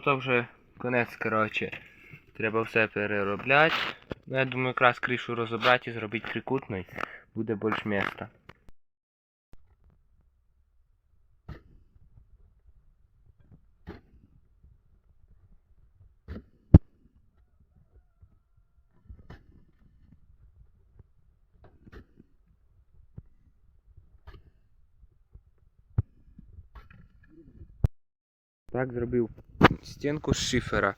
тут вже конець, коротше. Треба все переробляти. Ну, я думаю, якраз кришу розібрати і зробити трикутний. Буде більш міста. Так зробив стінку з шифера,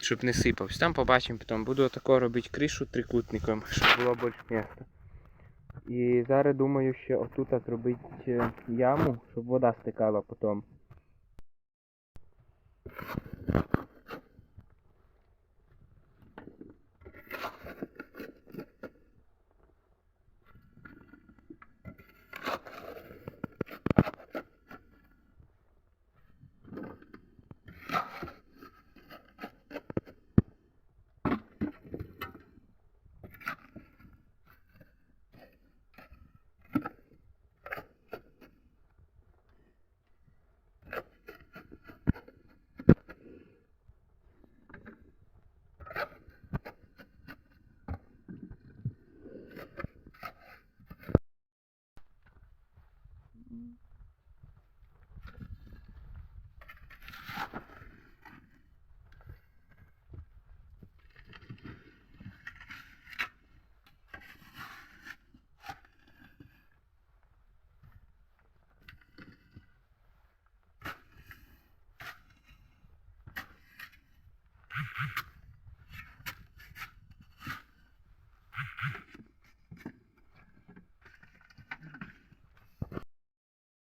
щоб не сипався. Там побачимо потім. Буду отако робити кришу трикутником, щоб було більше місця. І зараз думаю, ще отут зробити е, яму, щоб вода стикала потім.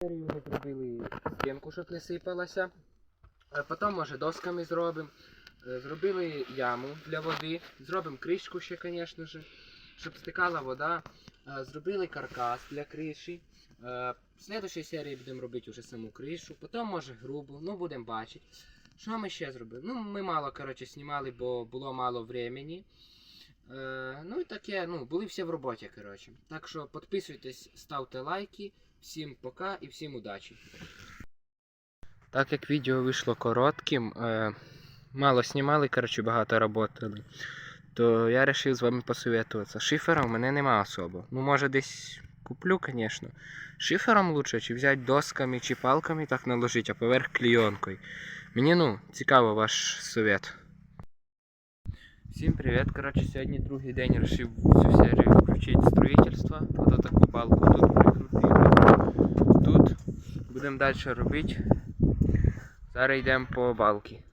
Ми зробили стінку, щоб не сипалася. Е, Потім, може, досками зробимо. Е, Зробили яму для води. Зробимо кришку ще, звісно щоб стикала вода. Е, Зробили каркас для криші. В слідчій серії будемо робити вже саму кришу. Потім, може, грубу, ну будемо бачити. Що ми ще зробили? Ну, ми мало коротше, знімали, бо було мало времени. Е, ну і таке, ну, були всі в роботі, коротше. Так що підписуйтесь, ставте лайки. Всім пока і всім удачі. Так як відео вийшло коротким, е, мало знімали, коротше, багато работали, то я вирішив з вами посоветуватися. Шифера у мене нема особо. Ну, може десь куплю, звісно. Шифером лучше, чи взяти досками, чи палками так наложити, а поверх клейонкою. Мені, ну, цікаво ваш совет. Всім привіт. Коротше, сьогодні другий день вирішив цю серію включити строїтельство. Ото таку балку тут прикрутили. Тут будемо далі робити. Зараз йдемо по балки.